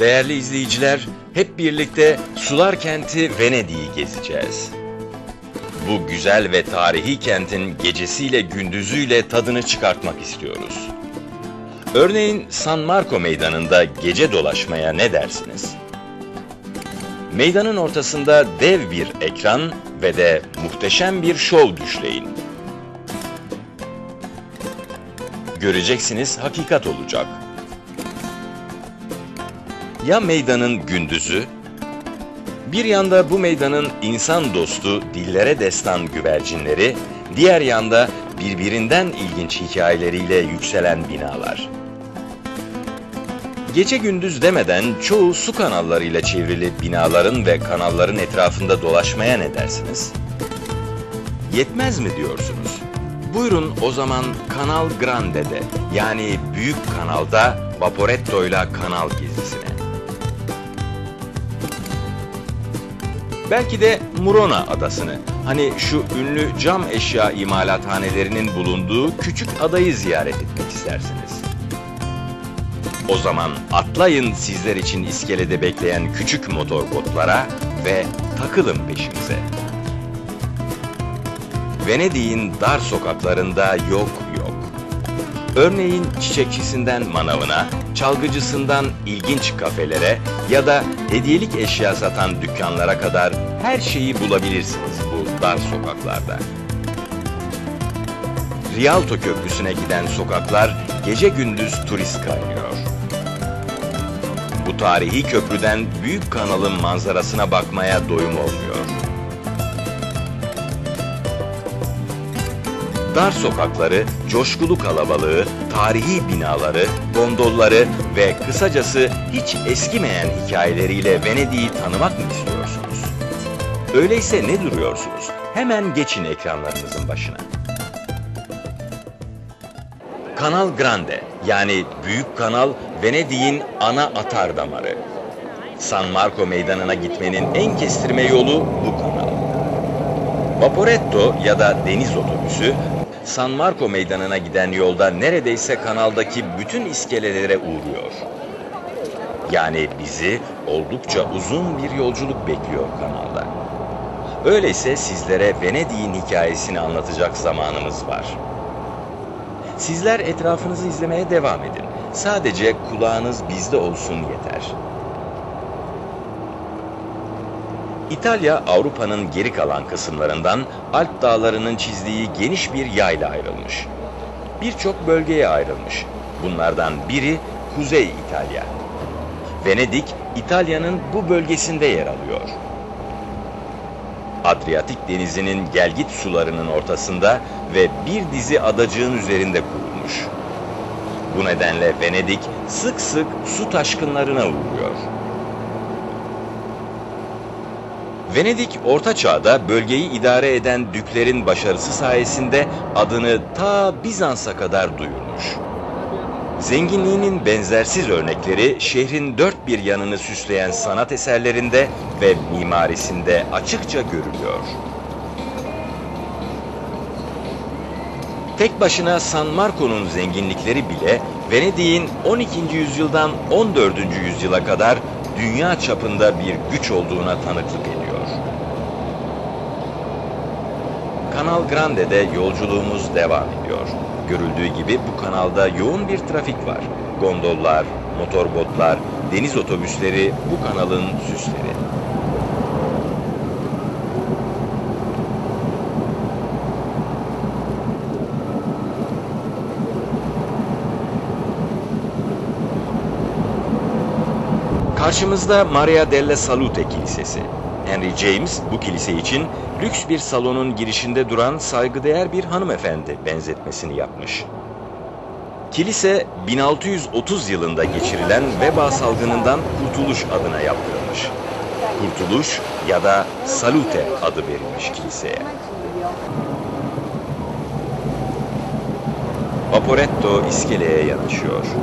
Değerli izleyiciler, hep birlikte Sular Kenti Venedik'i gezeceğiz. Bu güzel ve tarihi kentin gecesiyle gündüzüyle tadını çıkartmak istiyoruz. Örneğin San Marco Meydanı'nda gece dolaşmaya ne dersiniz? Meydanın ortasında dev bir ekran ve de muhteşem bir şov düşleyin. Göreceksiniz hakikat olacak. Ya meydanın gündüzü? Bir yanda bu meydanın insan dostu dillere destan güvercinleri, diğer yanda birbirinden ilginç hikayeleriyle yükselen binalar. Gece gündüz demeden çoğu su kanallarıyla çevrili binaların ve kanalların etrafında dolaşmaya ne dersiniz? Yetmez mi diyorsunuz? Buyurun o zaman Kanal Grande'de yani Büyük Kanal'da Vaporetto ile kanal gezisine. Belki de Murona adasını, hani şu ünlü cam eşya imalathanelerinin bulunduğu küçük adayı ziyaret etmek istersiniz. O zaman atlayın sizler için iskelede bekleyen küçük motorbotlara ve takılın peşimize. Venedik'in dar sokaklarında yok. Örneğin çiçekçisinden manavına, çalgıcısından ilginç kafelere ya da hediyelik eşya satan dükkanlara kadar her şeyi bulabilirsiniz bu dar sokaklarda. Rialto Köprüsü'ne giden sokaklar gece gündüz turist kaynıyor. Bu tarihi köprüden Büyük Kanal'ın manzarasına bakmaya doyum olmuyor. Dar sokakları, coşkulu kalabalığı, tarihi binaları, gondolları ve kısacası hiç eskimeyen hikayeleriyle Venedik'i tanımak mı istiyorsunuz? Öyleyse ne duruyorsunuz? Hemen geçin ekranlarınızın başına. Kanal Grande yani Büyük Kanal Venedik'in ana atar damarı. San Marco meydanına gitmenin en kestirme yolu bu kanal. Vaporetto ya da deniz otobüsü San Marco meydanına giden yolda neredeyse kanaldaki bütün iskelelere uğruyor. Yani bizi oldukça uzun bir yolculuk bekliyor kanalda. Öyleyse sizlere Venedik'in hikayesini anlatacak zamanımız var. Sizler etrafınızı izlemeye devam edin. Sadece kulağınız bizde olsun yeter. İtalya, Avrupa'nın geri kalan kısımlarından Alp dağlarının çizdiği geniş bir yayla ayrılmış. Birçok bölgeye ayrılmış. Bunlardan biri Kuzey İtalya. Venedik, İtalya'nın bu bölgesinde yer alıyor. Adriyatik denizinin gelgit sularının ortasında ve bir dizi adacığın üzerinde kurulmuş. Bu nedenle Venedik sık sık su taşkınlarına uğruyor. Venedik Orta Çağ'da bölgeyi idare eden düklerin başarısı sayesinde adını ta Bizans'a kadar duyurmuş. Zenginliğinin benzersiz örnekleri şehrin dört bir yanını süsleyen sanat eserlerinde ve mimarisinde açıkça görülüyor. Tek başına San Marco'nun zenginlikleri bile Venedik'in 12. yüzyıldan 14. yüzyıla kadar dünya çapında bir güç olduğuna tanıklık ediyor. Kanal Grande'de yolculuğumuz devam ediyor. Görüldüğü gibi bu kanalda yoğun bir trafik var. Gondollar, motorbotlar, deniz otobüsleri bu kanalın süsleri. Karşımızda Maria della Salute Kilisesi. Henry James bu kilise için lüks bir salonun girişinde duran saygıdeğer bir hanımefendi benzetmesini yapmış. Kilise 1630 yılında geçirilen veba salgınından kurtuluş adına yaptırılmış. Kurtuluş ya da Salute adı verilmiş kiliseye. Vaporetto iskeleye yanaşıyor.